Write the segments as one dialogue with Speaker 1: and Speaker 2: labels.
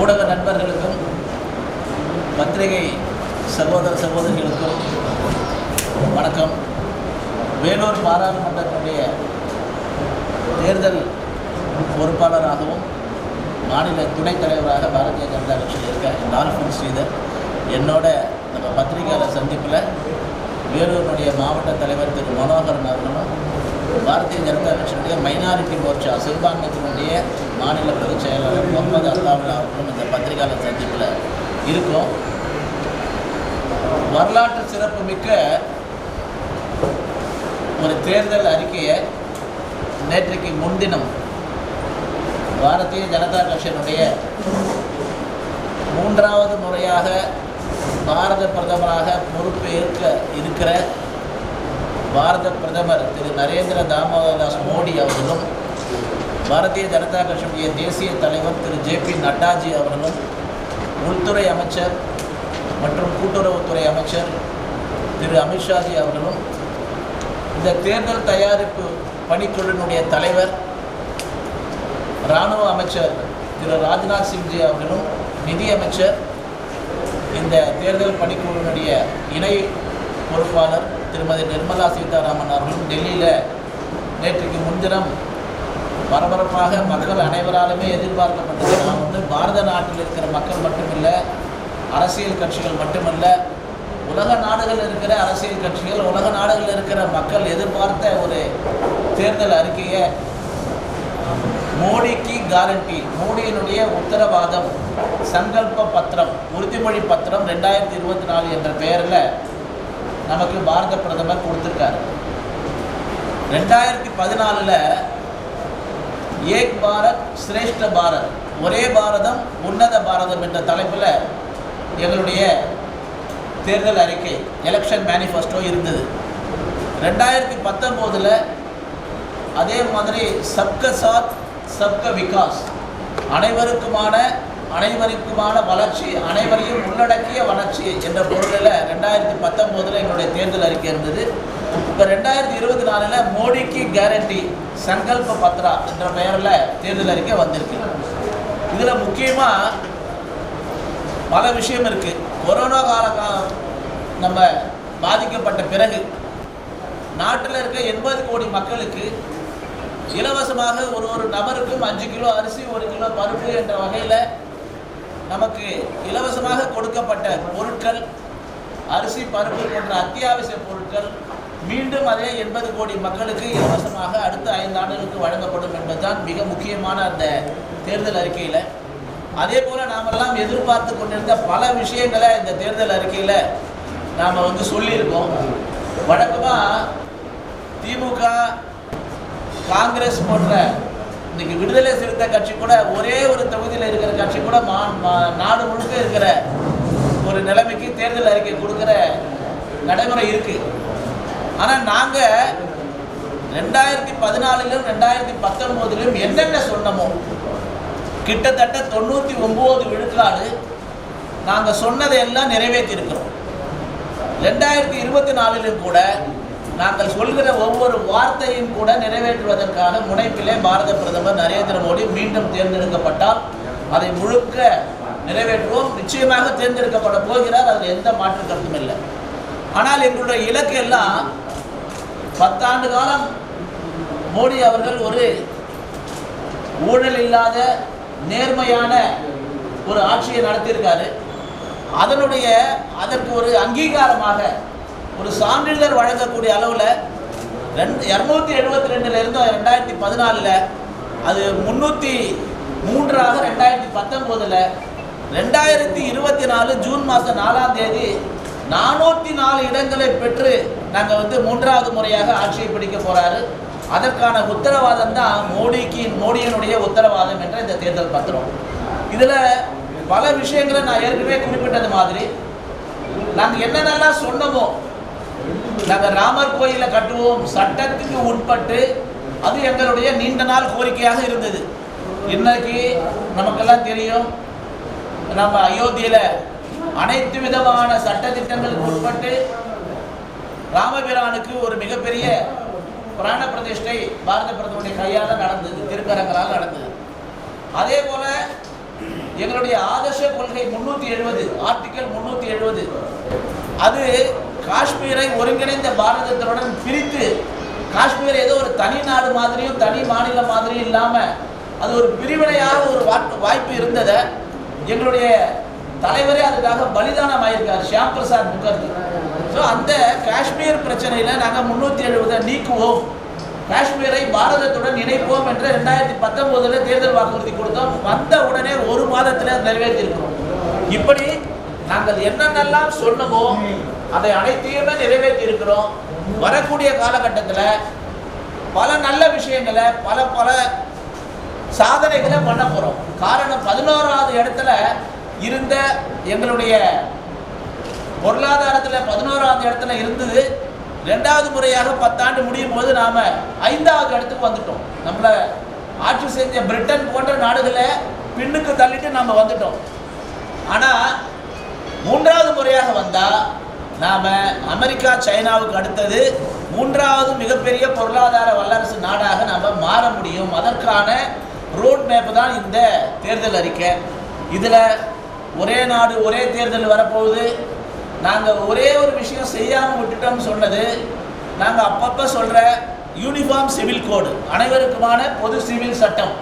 Speaker 1: ஊடக நண்பர்களுக்கும் பத்திரிகை சகோதர சகோதரிகளுக்கும் வணக்கம். வேலூர் பாராளுமன்றத்தினுடைய தேர்தல் பொறுப்பாளராகவும் மாநில துணைத் தலைவராக பாரதிய ஜனதா கட்சியில் இருக்க டால்ஃபின் ஸ்ரீதர். என்னோட நம்ம பத்திரிகையாளர் சந்திப்பில் வேலூரினுடைய மாவட்ட தலைவர் திரு மனோகரன் அவர்களும் பாரதிய ஜனதா கட்சியினுடைய மைனாரிட்டி மோர்ச்சா சிறுபான்மையத்தினுடைய மாநில பொதுச் செயலாளர் முகமது அல்லாவில் அவர்களும் இந்த பத்திரிகையாளர் சந்திப்பில் இருக்கும். வரலாற்று சிறப்புமிக்க ஒரு தேர்தல் அறிக்கையை நேற்றைக்கு முன்தினம் பாரதிய ஜனதா கட்சியினுடைய மூன்றாவது முறையாக பாரத பிரதமராக பொறுப்பேற்க இருக்கிற பாரத பிரதமர் திரு நரேந்திர தாமோதரதாஸ் மோடி அவர்களும் பாரதிய ஜனதா கட்சியுடைய தேசிய தலைவர் திரு ஜே பி நட்டாஜி அவர்களும் உள்துறை அமைச்சர் மற்றும் கூட்டுறவுத்துறை அமைச்சர் திரு அமித்ஷாஜி அவர்களும் இந்த தேர்தல் தயாரிப்பு பணிக்குழுவினுடைய தலைவர் இராணுவ அமைச்சர் திரு ராஜ்நாத் சிங்ஜி அவர்களும் நிதி அமைச்சர் இந்த தேர்தல் பணிக்குழுவினுடைய இணை பொறுப்பாளர் திருமதி நிர்மலா சீதாராமன் அவர்களும் டெல்லியில் நேற்றுக்கு முன்தினம் பரபரப்பாக மக்கள் அனைவராலுமே எதிர்பார்க்கப்பட்டது. நான் வந்து பாரத நாட்டில் இருக்கிற மக்கள் மட்டுமில்லை அரசியல் கட்சிகள் மட்டுமல்ல உலக நாடுகளில் இருக்கிற அரசியல் கட்சிகள் உலக நாடுகளில் இருக்கிற மக்கள் எதிர்பார்த்த ஒரு தேர்தல் அறிக்கையை மோடிக்கு கேரண்டி மோடியினுடைய உத்தரவாதம் சங்கல்ப பத்திரம் உறுதிமொழி பத்திரம் ரெண்டாயிரத்தி இருபத்தி நாலு என்ற பெயரில் நமக்கு பாரத பிரதமர் கொடுத்துருக்காரு. ரெண்டாயிரத்தி பதினாலில் ஏக் பாரத் சிரேஷ்ட பாரத். ஒரே பாரதம் உன்னத பாரதம் என்ற தலைப்பில் எங்களுடைய தேர்தல் அறிக்கை எலெக்ஷன் மேனிஃபெஸ்டோ இருந்தது. ரெண்டாயிரத்தி பத்தொம்போதில் அதே மாதிரி சப்க சாத் சப்க விகாஸ். அனைவருக்குமான அனைவருக்குமான வளர்ச்சி அனைவரையும் உள்ளடக்கிய வளர்ச்சி என்ற பொருளில் ரெண்டாயிரத்தி பத்தொம்போதில் எங்களுடைய தேர்தல் அறிக்கை இருந்தது. இப்போ ரெண்டாயிரத்தி இருபத்தி நாலில் மோடிக்கு கேரண்டி சங்கல்ப பத்ரா என்ற பெயரில் தேர்தல் அறிக்கை வந்திருக்கு. இதில் முக்கியமாக பல விஷயம் இருக்குது கொரோனா கால நம்ம பாதிக்கப்பட்ட பிறகு நாட்டில் இருக்க எண்பது கோடி மக்களுக்கு இலவசமாக ஒரு ஒரு நபருக்கும் அஞ்சு கிலோ அரிசி ஒரு கிலோ பருப்பு என்ற வகையில் நமக்கு இலவசமாக கொடுக்கப்பட்ட பொருட்கள் அரிசி பருப்பு போன்ற அத்தியாவசிய பொருட்கள் மீண்டும் அதே எண்பது கோடி மக்களுக்கு இலவசமாக அடுத்த ஐந்து ஆண்டுகளுக்கு வழங்கப்படும் என்பதுதான் மிக முக்கியமான அந்த தேர்தல் அறிக்கையில். அதே போல் நாமெல்லாம் எதிர்பார்த்து கொண்டிருந்த பல விஷயங்களை இந்த தேர்தல் அறிக்கையில் நாம் வந்து சொல்லியிருக்கோம். வழக்கமாக திமுக காங்கிரஸ் போன்ற இன்னைக்கு விடுதலை சிறுத்தை கட்சி கூட ஒரே ஒரு தொகுதியில் இருக்கிற கட்சி கூட மா மா- நாடு முழுக்க இருக்கிற ஒரு நிலைமைக்கு தேர்தல் அறிக்கை கொடுக்குற நடைமுறை இருக்குது ஆனால் நாங்கள் ரெண்டாயிரத்தி பதினாலிலும் ரெண்டாயிரத்தி பத்தொம்போதிலும் என்னென்ன சொன்னமோ கிட்டத்தட்ட தொண்ணூற்றி ஒம்பது விழுக்காடு நாங்கள் சொன்னதை எல்லாம் நிறைவேற்றியிருக்கிறோம். ரெண்டாயிரத்தி இருபத்தி நாலிலும் கூட நாங்கள் சொல்கிற ஒவ்வொரு வார்த்தையும் கூட நிறைவேற்றுவதற்கான முனைப்பிலே பாரத பிரதமர் நரேந்திர மோடி மீண்டும் தேர்ந்தெடுக்கப்பட்டால் அதை முழுக்க நிறைவேற்றுவோம். நிச்சயமாக தேர்ந்தெடுக்கப்பட போகிறார். அதில் எந்த மாற்று கருத்தும் இல்லை. ஆனால் எங்களுடைய இலக்கு எல்லாம் பத்தாண்டு காலம் மோடி அவர்கள் ஒரு ஊழல் இல்லாத நேர்மையான ஒரு ஆட்சியை நடத்தியிருக்காரு. அதனுடைய அதற்கு ஒரு அங்கீகாரமாக ஒரு சான்றிதழ் வழங்கக்கூடிய அளவில் ரெண்டு இரநூத்தி எழுபத்தி ரெண்டுலேருந்து ரெண்டாயிரத்தி பதினாலில் அது முந்நூற்றி மூன்றாக ரெண்டாயிரத்தி பத்தொம்போதில் ரெண்டாயிரத்தி இருபத்தி நாலு ஜூன் மாதம் நாலாம் தேதி நானூற்றி நாலு இடங்களை பெற்று நாங்கள் வந்து மூன்றாவது முறையாக ஆட்சியை பிடிக்க போகிறாரு அதற்கான உத்தரவாதம் தான் மோடிக்கு மோடியினுடைய உத்தரவாதம் என்ற இந்த தேர்தல் பத்திரம். இதில் பல விஷயங்களை நான் ஏற்கனவே குறிப்பிட்டது மாதிரி. நாங்கள் என்னென்னலாம் சொன்னமோ நாங்கள் ராமர் கோயிலை கட்டுவோம் சட்டத்துக்கு உட்பட்டு அது எங்களுடைய நீண்ட நாள் கோரிக்கையாக இருந்தது. இன்னைக்கு நமக்கெல்லாம் தெரியும் நம்ம அயோத்தியில் அனைத்து விதமான சட்டத்திட்டங்களுக்கு உட்பட்டு ராமபிரானுக்கு ஒரு மிகப்பெரிய பிராண பிரதிஷ்டை பாரத பிரதமருடைய கையால் நடந்தது திருக்கரங்களால் நடந்தது. அதே போல எங்களுடைய ஆதர்ஷ கொள்கை முன்னூற்றி எழுபது ஆர்டிக்கல் முன்னூற்றி எழுபது அது காஷ்மீரை ஒருங்கிணைந்த பாரதத்துடன் பிரித்து காஷ்மீர் ஏதோ ஒரு தனி நாடு மாதிரியும் தனி மாநிலம் மாதிரியும் இல்லாமல் அது ஒரு பிரிவினையாக ஒரு வாய்ப்பு இருந்ததை எங்களுடைய தலைவரே அதுக்காக பலிதானம் ஆயிருக்கார் ஷியாம் பிரசாத் முகர்ஜி. ஸோ அந்த காஷ்மீர் பிரச்சனையில் நாங்கள் முந்நூற்றி எழுபதை நீக்குவோம். காஷ்மீரை பாரதத்துடன் இணைப்போம் என்று ரெண்டாயிரத்தி பத்தொம்போதில் தேர்தல் வாக்குறுதி கொடுத்தோம். வந்த உடனே ஒரு மாதத்தில் நிறைவேற்றியிருக்கிறோம் இப்படி நாங்கள் என்னென்னலாம் சொன்னமோ அதை அனைத்தையுமே நிறைவேற்றி இருக்கிறோம் வரக்கூடிய காலகட்டத்தில் பல நல்ல விஷயங்களை பல பல சாதனைகளை பண்ண போகிறோம் காரணம் பதினோராவது இடத்துல இருந்த எங்களுடைய பொருளாதாரத்தில் பதினோராவது இடத்துல இருந்தது ரெண்டாவது முறையாக பத்தாண்டு முடியும் போது நாம் ஐந்தாவது இடத்துக்கு வந்துட்டோம். நம்மளை ஆட்சி செஞ்ச பிரிட்டன் போன்ற நாடுகளை பின்னுக்கு தள்ளிட்டு நம்ம வந்துட்டோம். ஆனால் மூன்றாவது முறையாக வந்தால் நாம் அமெரிக்கா சைனாவுக்கு அடுத்தது மூன்றாவது மிகப்பெரிய பொருளாதார வல்லரசு நாடாக நாம் மாற முடியும். அதற்கான ரோட் மேப் தான் இந்த தேர்தல் அறிக்கை. இதில் ஒரே நாடு ஒரே தேர்தல் வரப்போகுது. நாங்கள் ஒரே ஒரு விஷயம் செய்யாமல் விட்டுட்டோம்னு சொன்னது நாங்கள் அப்பப்போ சொல்கிற யூனிஃபார்ம் சிவில் கோடு அனைவருக்குமான பொது சிவில் சட்டம்.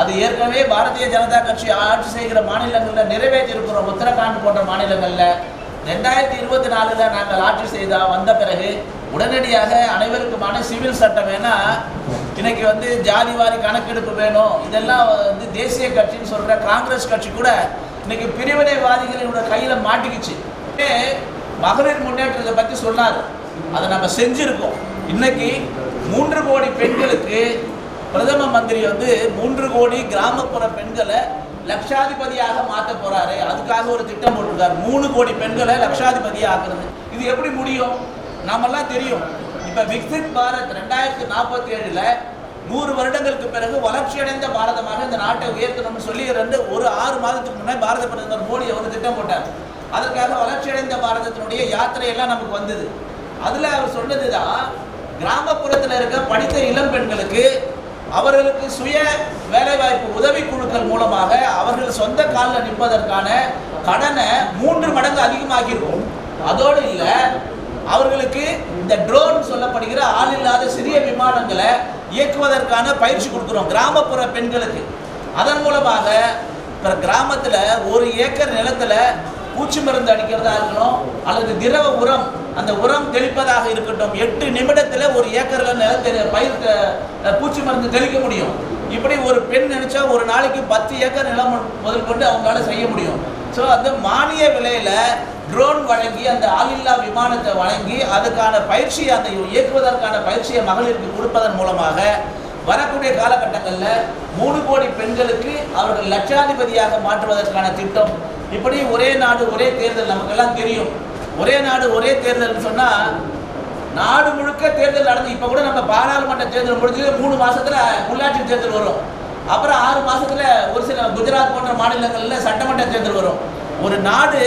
Speaker 1: அது ஏற்கனவே பாரதிய ஜனதா கட்சி ஆட்சி செய்கிற மாநிலங்களில் நிறைவேற்றியிருக்கிறோம். உத்தரகாண்ட் போன்ற மாநிலங்களில் ரெண்டாயிரத்தி இருபத்தி நாலில் நாங்கள் ஆட்சி செய்தா வந்த பிறகு உடனடியாக அனைவருக்குமான சிவில் சட்டம். ஏன்னா இன்னைக்கு வந்து ஜாதிவாரி கணக்கெடுப்பு வேணும். இதெல்லாம் வந்து தேசிய கட்சின்னு சொல்கிற காங்கிரஸ் கட்சி கூட இன்னைக்கு பிரிவினைவாதிகளோட கையில் மாட்டிக்கிச்சு. மகளிர் முன்னேற்றத்தை பற்றி சொன்னார். அதை நம்ம செஞ்சுருக்கோம். இன்னைக்கு மூன்று கோடி பெண்களுக்கு பிரதம மந்திரி வந்து மூன்று கோடி கிராமப்புற பெண்களை லட்சாதிபதியாக மாற்ற போறாரு. அதுக்காக ஒரு திட்டம் போட்டிருக்காரு. மூணு கோடி பெண்களை லட்சாதிபதியாக ஆக்குறது இது எப்படி முடியும்? நாமெல்லாம் தெரியும். இப்ப விக்சித் பாரத் ரெண்டாயிரத்தி நாற்பத்தி ஏழுல நூறு வருடங்களுக்கு பிறகு வளர்ச்சியடைந்த பாரதமாக இந்த நாட்டை உயர்த்தணும்னு சொல்லி ரெண்டு ஒரு ஆறு மாதத்துக்கு முன்னே பாரத பிரதமர் மோடி அவர் திட்டம் போட்டார். அதற்காக வளர்ச்சியடைந்த பாரதத்தினுடைய யாத்திரையெல்லாம் நமக்கு வந்தது. அதில் அவர் சொன்னதுதான் கிராமப்புறத்தில் இருக்க படித்த இளம் பெண்களுக்கு அவர்களுக்கு சுய வேலைவாய்ப்பு உதவி குழுக்கள் மூலமாக அவர்கள் சொந்த காலில் நிற்பதற்கான கடனை மூன்று மடங்கு அதிகமாகிருக்கும் அதோடு இல்லை அவர்களுக்கு இந்த ட்ரோன் சொல்லப்படுகிற ஆள் இல்லாத சிறிய விமானங்களை இயக்குவதற்கான பயிற்சி கொடுக்குறோம் கிராமப்புற பெண்களுக்கு. அதன் மூலமாக இப்போ கிராமத்தில் ஒரு ஏக்கர் நிலத்தில் பூச்சி மருந்து அடிக்கிறதா இருக்கணும் அல்லது திரவ உரம் அந்த உரம் தெளிப்பதாக இருக்கட்டும் எட்டு நிமிடத்தில் ஒரு ஏக்கரில் நிலத்தில் பயிர் பூச்சி மருந்து தெளிக்க முடியும். இப்படி ஒரு பெண் நினைச்சா ஒரு நாளைக்கு பத்து ஏக்கர் நிலம் முதல் கொண்டு அவங்களால செய்ய முடியும். ஸோ அந்த மானிய விலையில ட்ரோன் வழங்கி அந்த ஆளில்லா விமானத்தை வழங்கி அதுக்கான பயிற்சியை அந்த இயக்குவதற்கான பயிற்சியை மகளிருக்கு கொடுப்பதன் மூலமாக வரக்கூடிய காலகட்டங்களில் மூணு கோடி பெண்களுக்கு அவர்கள் லட்சாதிபதியாக மாற்றுவதற்கான திட்டம் இப்படி ஒரே நாடு ஒரே தேர்தல் நமக்கெல்லாம் தெரியும். ஒரே நாடு ஒரே தேர்தல் சொன்னால் நாடு முழுக்க தேர்தல் நடந்து இப்போ கூட நம்ம பாராளுமன்ற தேர்தல் முடிஞ்சது மூணு மாசத்துல உள்ளாட்சி தேர்தல் வரும். அப்புறம் ஆறு மாசத்துல ஒரு சில குஜராத் போன்ற மாநிலங்களில் சட்டமன்ற தேர்தல் வரும். ஒரு நாடு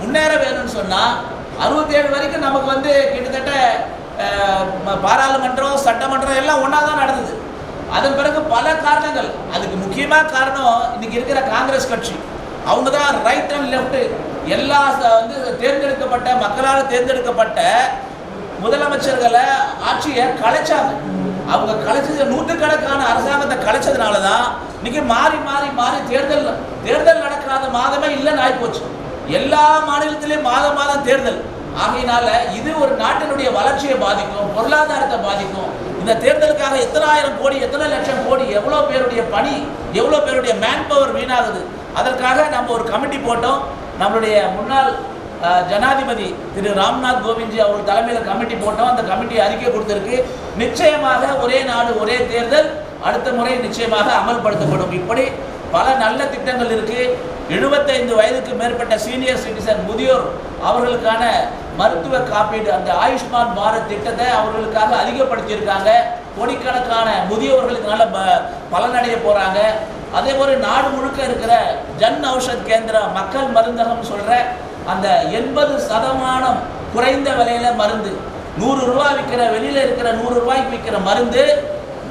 Speaker 1: முன்னேற வேணும்னு சொன்னா அறுபத்தேழு வரைக்கும் நமக்கு வந்து கிட்டத்தட்ட பாராளுமன்றம் சட்டமன்றம் எல்லாம் ஒன்றா தான் நடந்தது. அதன் பிறகு பல காரணங்கள். அதுக்கு முக்கியமாக காரணம் இன்னைக்கு இருக்கிற காங்கிரஸ் கட்சி. அவங்க தான் ரைட் அண்ட் லெஃப்ட் எல்லா வந்து தேர்ந்தெடுக்கப்பட்ட மக்களால் தேர்ந்தெடுக்கப்பட்ட முதலமைச்சர்களை ஆட்சியை கலைச்சாங்க. அவங்க கலைச்சது நூற்றுக்கணக்கான அரசாங்கத்தை கலைச்சதுனால தான் இன்னைக்கு மாறி மாறி மாறி தேர்தல் தேர்தல் நடக்காத மாதமே இல்லைன்னு ஆகிப்போச்சு எல்லா மாநிலத்திலையும் மாதம் மாதம் தேர்தல். ஆகையினால இது ஒரு நாட்டினுடைய வளர்ச்சியை பாதிக்கும் பொருளாதாரத்தை பாதிக்கும். இந்த தேர்தலுக்காக எத்தனை ஆயிரம் கோடி எத்தனை லட்சம் கோடி எவ்வளோ பேருடைய பணி எவ்வளோ பேருடைய மேன் பவர் வீணாகுது. அதற்காக நம்ம ஒரு கமிட்டி போட்டோம். நம்மளுடைய முன்னாள் ஜனாதிபதி திரு ராம்நாத் கோவிந்த்ஜி அவர் தலைமையில் கமிட்டி போட்டோம். அந்த கமிட்டி அறிக்கை கொடுத்திருக்கு. நிச்சயமாக ஒரே நாடு ஒரே தேர்தல் அடுத்த முறை நிச்சயமாக அமல்படுத்தப்படும். இப்படி பல நல்ல திட்டங்கள் இருக்கு. எழுபத்தைந்து வயதுக்கு மேற்பட்ட சீனியர் சிட்டிசன் முதியோர் அவர்களுக்கான மருத்துவ காப்பீடு அந்த ஆயுஷ்மான் பாரத் திட்டத்தை அவர்களுக்காக அதிகப்படுத்தியிருக்காங்க. கோடிக்கணக்கான முதியவர்களுக்கு நல்ல ப- பலனடைய போகிறாங்க அதே ஒரு நாடு முழுக்க இருக்கிற ஜன் ஔஷத் கேந்திரா மக்கள் மருந்தகம் சொல்கிற அந்த எண்பது சதமானம் குறைந்த விலையில் மருந்து. நூறு ரூபாய் விற்கிற வெளியில் இருக்கிற நூறு ரூபாய்க்கு விற்கிற மருந்து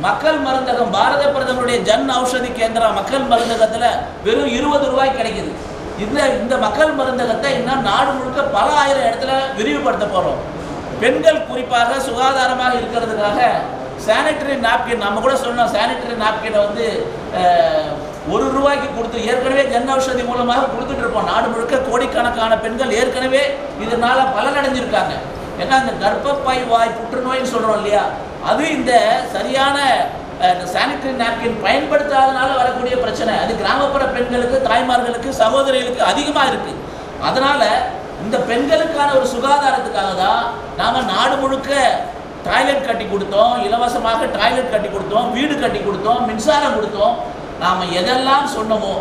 Speaker 1: மக்கள் மருந்தகம் பாரத பிரதமருடைய ஜன் ஔஷதி கேந்திரா மக்கள் மருந்தகத்தில் வெறும் இருபது ரூபாய் கிடைக்குது. இந்த இந்த மக்கள் மருந்தகத்தை இன்னும் நாடு முழுக்க பல ஆயிரம் இடத்துல விரிவுபடுத்த போகிறோம் பெண்கள் குறிப்பாக சுகாதாரமாக இருக்கிறதுக்காக சானிட்டரி நாப்கின் நம்ம கூட சொன்னோம் சானிட்டரி நாப்கினை வந்து ஒரு ரூபாய்க்கு கொடுத்து ஏற்கனவே ஜன் ஔஷதி மூலமாக கொடுத்துட்டு இருப்போம் நாடு முழுக்க கோடிக்கணக்கான பெண்கள் ஏற்கனவே இதனால பலனடைஞ்சிருக்காங்க. ஏன்னா இந்த கர்ப்பப்பை வாய் புற்றுநோய்னு சொல்கிறோம் இல்லையா? அது இந்த சரியான சானிட்டரி நாப்கின் பயன்படுத்தாதனால வரக்கூடிய பிரச்சனை. அது கிராமப்புற பெண்களுக்கு தாய்மார்களுக்கு சகோதரிகளுக்கு அதிகமாக இருக்குது அதனால் இந்த பெண்களுக்கான ஒரு சுகாதாரத்துக்காக தான் நாம் நாடு முழுக்க டாய்லெட் கட்டி கொடுத்தோம் இலவசமாக டாய்லெட் கட்டி கொடுத்தோம் வீடு கட்டி கொடுத்தோம் மின்சாரம் கொடுத்தோம். நாம் எதெல்லாம் சொன்னோமோ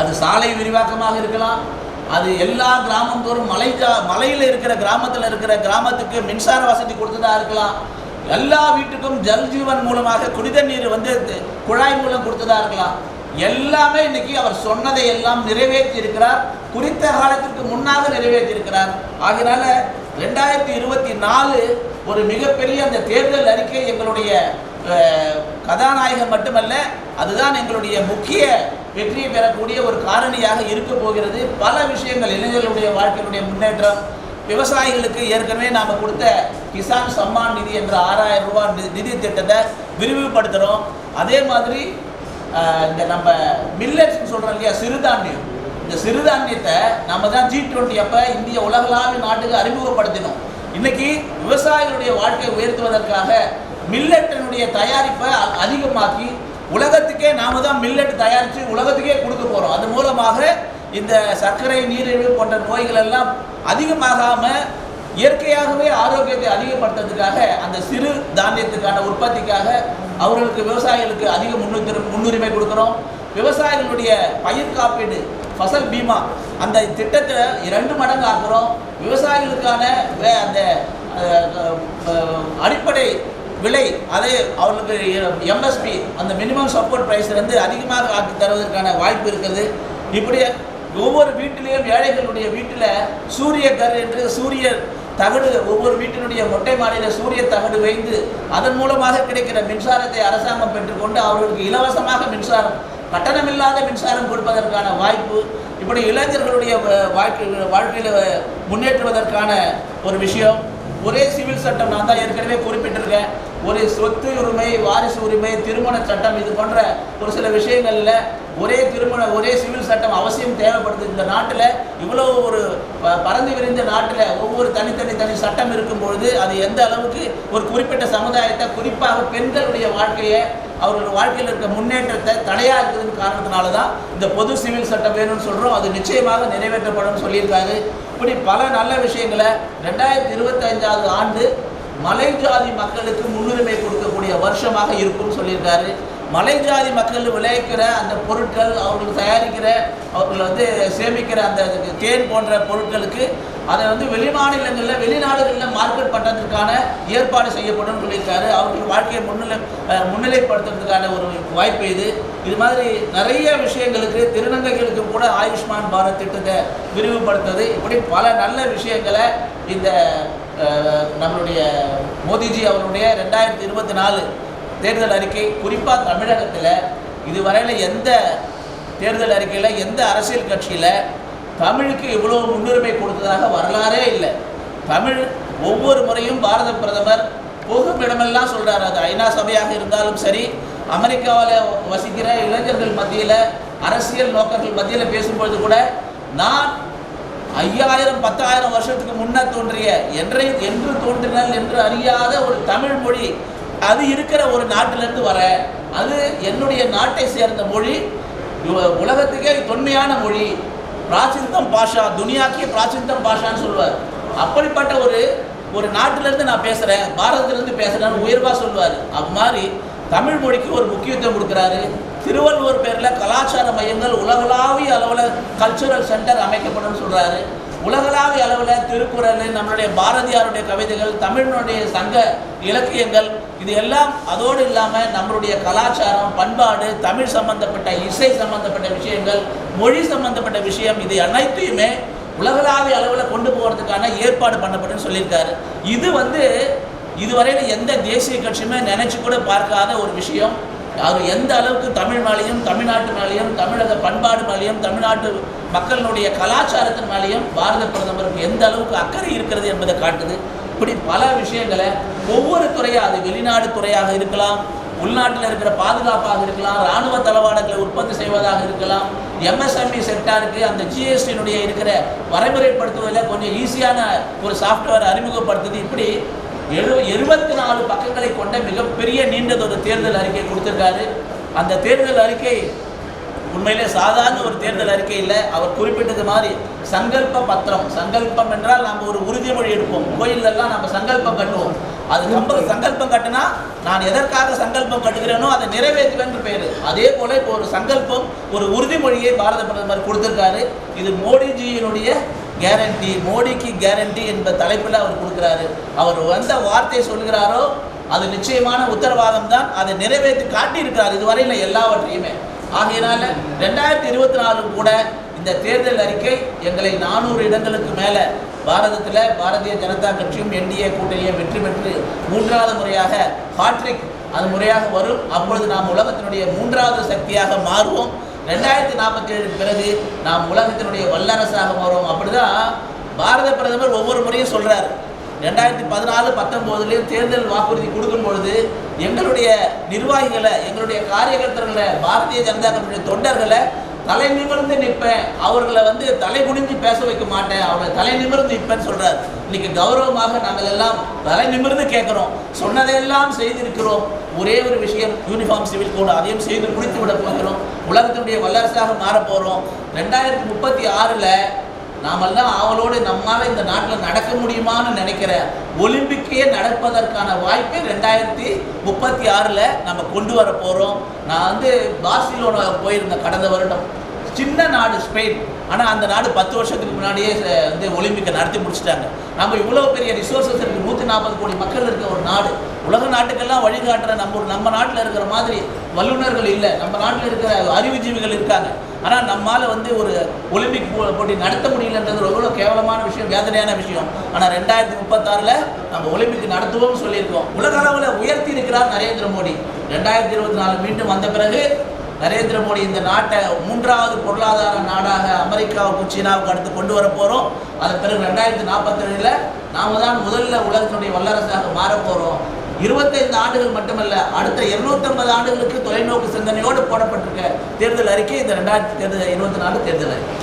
Speaker 1: அது சாலை விரிவாக்கமாக இருக்கலாம். அது எல்லா கிராமந்தோறும் மலை மலையில் இருக்கிற கிராமத்தில் இருக்கிற கிராமத்துக்கு மின்சார வசதி கொடுத்ததாக இருக்கலாம். எல்லா வீட்டுக்கும் ஜல் ஜீவன் மூலமாக குடித நீர் வந்து குழாய் மூலம் கொடுத்ததாக இருக்கலாம். எல்லாமே இன்னைக்கு அவர் சொன்னதை எல்லாம் நிறைவேற்றி இருக்கிறார் குறித்த காலத்திற்கு முன்னாக நிறைவேற்றி இருக்கிறார் ஆகினால ரெண்டாயிரத்தி இருபத்தி நாலு ஒரு மிகப்பெரிய அந்த தேர்தல் அறிக்கை எங்களுடைய கதாநாயகன் மட்டுமல்ல அதுதான் எங்களுடைய முக்கிய வெற்றியை பெறக்கூடிய ஒரு காரணியாக இருக்க போகிறது. பல விஷயங்கள் இளைஞர்களுடைய வாழ்க்கையினுடைய முன்னேற்றம் விவசாயிகளுக்கு ஏற்கனவே நாம் கொடுத்த கிசான் சம்மான் நிதி என்ற ஆறாயிரம் ரூபாய் நி- நிதி திட்டத்தை விரிவுபடுத்துகிறோம் அதே மாதிரி இந்த நம்ம மில்லட்ஸ்னு சொல்கிறோம் இல்லையா சிறுதானியம். இந்த சிறுதானியத்தை நம்ம தான் ஜி டுவெண்ட்டி அப்போ இந்திய உலகளாவிய நாட்டுக்கு அறிமுகப்படுத்தினோம். இன்னைக்கு விவசாயிகளுடைய வாழ்க்கையை உயர்த்துவதற்காக மில்லட்டினுடைய தயாரிப்பை அதிகமாக்கி உலகத்துக்கே நாம தான் மில்லட் தயாரித்து உலகத்துக்கே கொடுக்க போகிறோம் அது மூலமாக இந்த சர்க்கரை நீரிழிவு போன்ற நோய்கள் எல்லாம் அதிகமாகாமல் இயற்கையாகவே ஆரோக்கியத்தை அதிகப்படுத்துறதுக்காக அந்த சிறு தானியத்துக்கான உற்பத்திக்காக அவர்களுக்கு விவசாயிகளுக்கு அதிக முன்னுரிமை முன்னுரிமை கொடுக்குறோம். விவசாயிகளுடைய பயிர் காப்பீடு ஃபசல் பீமா அந்த திட்டத்தை இரண்டு மடங்கு ஆக்குறோம். விவசாயிகளுக்கான அந்த அடிப்படை விலை அதை அவர்களுக்கு எம்எஸ்பி அந்த மினிமம் சப்போர்ட் ப்ரைஸ்லேருந்து அதிகமாக ஆக்கி தருவதற்கான வாய்ப்பு இருக்கிறது. இப்படி ஒவ்வொரு வீட்டிலையும் ஏழைகளுடைய வீட்டில் சூரிய கர் என்று சூரிய தகடு ஒவ்வொரு வீட்டினுடைய மொட்டை மாடியில் சூரிய தகடு வைத்து அதன் மூலமாக கிடைக்கிற மின்சாரத்தை அரசாங்கம் பெற்றுக்கொண்டு அவர்களுக்கு இலவசமாக மின்சாரம் கட்டணமில்லாத மின்சாரம் கொடுப்பதற்கான வாய்ப்பு இப்படி இளைஞர்களுடைய வாழ்க்கை வாழ்க்கையில் முன்னேற்றுவதற்கான ஒரு விஷயம். ஒரே சிவில் சட்டம் நான் தான் ஏற்கனவே குறிப்பிட்டிருக்கேன். ஒரு சொத்து உரிமை வாரிசு உரிமை திருமண சட்டம் இது போன்ற ஒரு சில விஷயங்களில் ஒரே திருமண ஒரே சிவில் சட்டம் அவசியம் தேவைப்படுது. இந்த நாட்டில் இவ்வளோ ஒரு ப- விரிந்த நாட்டில் ஒவ்வொரு தனித்தனி தனி சட்டம் இருக்கும் பொழுது அது எந்த அளவுக்கு ஒரு குறிப்பிட்ட சமுதாயத்தை குறிப்பாக பெண்களுடைய வாழ்க்கையை அவர்கள் வாழ்க்கையில் இருக்க முன்னேற்றத்தை தடையாக இருக்குதுன்னு காரணத்தினால தான் இந்த பொது சிவில் சட்டம் வேணும்னு சொல்கிறோம் அது நிச்சயமாக நிறைவேற்றப்படும் சொல்லியிருக்காங்க இப்படி பல நல்ல விஷயங்களை ரெண்டாயிரத்தி இருபத்தஞ்சாவது ஆண்டு மலை ஜாதி மக்களுக்கு முன்னுரிமை கொடுக்கக்கூடிய வருஷமாக இருக்கும்னு சொல்லியிருக்காரு. மலை ஜாதி மக்கள் விளைவிக்கிற அந்த பொருட்கள் அவர்கள் தயாரிக்கிற அவர்கள் வந்து சேமிக்கிற அந்த தேன் போன்ற பொருட்களுக்கு அதை வந்து வெளிமாநிலங்களில் வெளிநாடுகளில் மார்க்கெட் பண்ணுறதுக்கான ஏற்பாடு செய்யப்படும் சொல்லியிருக்காரு. அவர்கள் வாழ்க்கையை முன்னிலை முன்னிலைப்படுத்துறதுக்கான ஒரு வாய்ப்பு இது. இது மாதிரி நிறைய விஷயங்களுக்கு திருநங்கைகளுக்கு கூட ஆயுஷ்மான் பாரத் திட்டத்தை விரிவுபடுத்துறது. இப்படி பல நல்ல விஷயங்களை இந்த நம்மளுடைய மோடிஜி அவருடைய ரெண்டாயிரத்தி இருபத்தி நாலு தேர்தல் அறிக்கை குறிப்பாக தமிழகத்தில் இதுவரையில் எந்த தேர்தல் அறிக்கையில் எந்த அரசியல் கட்சியில் தமிழுக்கு இவ்வளோ முன்னுரிமை கொடுத்ததாக வரலாறே இல்லை. தமிழ் ஒவ்வொரு முறையும் பாரத பிரதமர் போகும் இடமெல்லாம் சொல்கிறார் அது ஐநா சபையாக இருந்தாலும் சரி அமெரிக்காவில் வசிக்கிற இளைஞர்கள் மத்தியில் அரசியல் நோக்கர்கள் மத்தியில் பேசும்பொழுது கூட நான் ஐயாயிரம் பத்தாயிரம் வருஷத்துக்கு முன்னே தோன்றிய என்றை என்று தோன்றினல் என்று அறியாத ஒரு தமிழ் மொழி அது இருக்கிற ஒரு நாட்டிலிருந்து வர அது என்னுடைய நாட்டை சேர்ந்த மொழி உலகத்துக்கே தொன்மையான மொழி பிராச்சிந்தம் பாஷா துனியாக்கே பிராச்சிந்தம் பாஷான்னு சொல்லுவார். அப்படிப்பட்ட ஒரு ஒரு நாட்டிலேருந்து நான் பேசுகிறேன் பாரதத்திலேருந்து பேசுகிறேன்னு உயர்வாக சொல்லுவார். அது மாதிரி தமிழ் மொழிக்கு ஒரு முக்கியத்துவம் கொடுக்குறாரு. திருவள்ளுவர் பேரில் கலாச்சார மையங்கள் உலகளாவிய அளவில் கல்ச்சுரல் சென்டர் அமைக்கப்படும் சொல்கிறாரு உலகளாவிய அளவில் திருக்குறள் நம்மளுடைய பாரதியாருடைய கவிதைகள் தமிழினுடைய சங்க இலக்கியங்கள் இது எல்லாம் அதோடு இல்லாமல் நம்மளுடைய கலாச்சாரம் பண்பாடு தமிழ் சம்பந்தப்பட்ட இசை சம்பந்தப்பட்ட விஷயங்கள் மொழி சம்பந்தப்பட்ட விஷயம் இது அனைத்தையுமே உலகளாவிய அளவில் கொண்டு போகிறதுக்கான ஏற்பாடு பண்ணப்படும் சொல்லியிருக்காரு. இது வந்து இதுவரையில் எந்த தேசிய கட்சியுமே நினைச்சு கூட பார்க்காத ஒரு விஷயம். அது எந்த அளவுக்கு தமிழ் மேலேயும் தமிழ்நாட்டு மேலேயும் தமிழக பண்பாடு மேலேயும் தமிழ்நாட்டு மக்களினுடைய கலாச்சாரத்தின் மேலேயும் பாரத பிரதமருக்கு எந்த அளவுக்கு அக்கறை இருக்கிறது என்பதை காட்டுது. இப்படி பல விஷயங்களை ஒவ்வொரு துறையாக அது வெளிநாடு துறையாக இருக்கலாம் உள்நாட்டில் இருக்கிற பாதுகாப்பாக இருக்கலாம் இராணுவ தளவாடங்களை உற்பத்தி செய்வதாக இருக்கலாம் எம்எஸ்எம்இ செக்டாருக்கு அந்த ஜிஎஸ்டியினுடைய இருக்கிற வரைமுறைப்படுத்துவதில் கொஞ்சம் ஈஸியான ஒரு சாஃப்ட்வேர் அறிமுகப்படுத்துது. இப்படி எழு எழுபத்தி நாலு பக்கங்களை கொண்ட மிகப்பெரிய நீண்டதொரு தேர்தல் அறிக்கை கொடுத்துருக்காரு. அந்த தேர்தல் அறிக்கை உண்மையிலே சாதாரண ஒரு தேர்தல் அறிக்கை இல்லை. அவர் குறிப்பிட்டது மாதிரி சங்கல்ப பத்திரம். சங்கல்பம் என்றால் நம்ம ஒரு உறுதிமொழி எடுப்போம். கோயிலெல்லாம் நம்ம சங்கல்பம் கட்டுவோம். அது நம்ம சங்கல்பம் கட்டினா நான் எதற்காக சங்கல்பம் கட்டுகிறேனோ அதை நிறைவேற்றுவேன் பேர் அதே போல இப்போ ஒரு சங்கல்பம் ஒரு உறுதிமொழியை பாரத பிரதமர் கொடுத்திருக்காரு. இது மோடிஜியினுடைய கேரண்டி மோடிக்கு கேரண்டி என்ற தலைப்பில் அவர் கொடுக்குறாரு. அவர் எந்த வார்த்தையை சொல்கிறாரோ அது நிச்சயமான உத்தரவாதம் தான் அதை நிறைவேற்றி காட்டியிருக்கிறார் இதுவரையில் எல்லாவற்றையுமே. ஆகையினால ரெண்டாயிரத்தி இருபத்தி நாலு கூட இந்த தேர்தல் அறிக்கை எங்களை நானூறு இடங்களுக்கு மேலே பாரதத்தில் பாரதிய ஜனதா கட்சியும் என்டிஏ கூட்டணியும் வெற்றி பெற்று மூன்றாவது முறையாக ஹாட்ரிக் அது முறையாக வரும். அப்பொழுது நாம் உலகத்தினுடைய மூன்றாவது சக்தியாக மாறுவோம். ரெண்டாயிரத்தி நாற்பத்தி பிறகு நாம் உலகத்தினுடைய வல்லரசாக மாறுவோம். அப்படிதான் பாரத பிரதமர் ஒவ்வொரு முறையும் சொல்றாரு. ரெண்டாயிரத்தி பதினாலு பத்தொம்போதுலேயும் தேர்தல் வாக்குறுதி கொடுக்கும் பொழுது எங்களுடைய நிர்வாகிகளை எங்களுடைய காரியகர்த்தர்களை பாரதிய ஜனதா கட்சியுடைய தொண்டர்களை தலை நிமிர்ந்து நிற்பேன் அவர்களை வந்து தலை குனிஞ்சு பேச வைக்க மாட்டேன். அவர்களை தலை நிமிர்ந்து நிற்பேன்னு சொல்கிறார் இன்னைக்கு கௌரவமாக நாங்கள் எல்லாம் தலை நிமிர்ந்து கேட்குறோம். சொன்னதையெல்லாம் செய்திருக்கிறோம். ஒரே ஒரு விஷயம் யூனிஃபார்ம் சிவில் கோடு அதையும் செய்து முடித்து விட போகிறோம். உலகத்தினுடைய வல்லரசாக மாறப் போகிறோம் ரெண்டாயிரத்தி முப்பத்தி ஆறில் நாமெல்லாம் ஆவலோடு நம்மால் இந்த நாட்டில் நடக்க முடியுமான்னு நினைக்கிற ஒலிம்பிக்கையே நடப்பதற்கான வாய்ப்பை ரெண்டாயிரத்தி முப்பத்தி ஆறில் நம்ம கொண்டு வர போகிறோம் நான் வந்து பார்சிலோனா போயிருந்தேன் கடந்த வருடம். சின்ன நாடு ஸ்பெயின். ஆனால் அந்த நாடு பத்து வருஷத்துக்கு முன்னாடியே ச- வந்து ஒலிம்பிக்கை நடத்தி முடிச்சிட்டாங்க. நம்ம இவ்வளோ பெரிய ரிசோர்ஸஸ் இருக்குது நூற்றி நாற்பது கோடி மக்கள் இருக்க ஒரு நாடு. உலக நாட்டுக்கெல்லாம் வழிகாட்டுற நம்ம ஒரு நம்ம நாட்டில் இருக்கிற மாதிரி வல்லுநர்கள் இல்லை. நம்ம நாட்டில் இருக்கிற அறிவுஜீவிகள் இருக்காங்க. ஆனால் நம்மால் வந்து ஒரு ஒலிம்பிக் போட்டி நடத்த முடியலன்றது ரொம்ப கேவலமான விஷயம் வேதனையான விஷயம். ஆனால் ரெண்டாயிரத்தி முப்பத்தாறில் நம்ம ஒலிம்பிக் நடத்துவோம்னு சொல்லியிருக்கோம். உலக அளவில் உயர்த்தி இருக்கிறார் நரேந்திர மோடி. ரெண்டாயிரத்தி இருபத்தி நாலு மீண்டும் வந்த பிறகு நரேந்திர மோடி இந்த நாட்டை மூன்றாவது பொருளாதார நாடாக அமெரிக்காவுக்கும் சீனாவுக்கு அடுத்து கொண்டு வர போகிறோம் அதன் பிறகு ரெண்டாயிரத்தி நாற்பத்தேழில் நாம தான் முதல்ல உலகத்தினுடைய வல்லரசாக மாறப் போகிறோம் இருபத்தைந்து ஆண்டுகள் மட்டுமல்ல அடுத்த 250 ஆண்டுகளுக்கு தொலைநோக்கு சிந்தனையோடு போடப்பட்டிருக்க தேர்தல் அறிக்கை இந்த ரெண்டாயிரத்தி தேர்தல் இருபத்தி நாலு தேர்தல் அறிக்கை.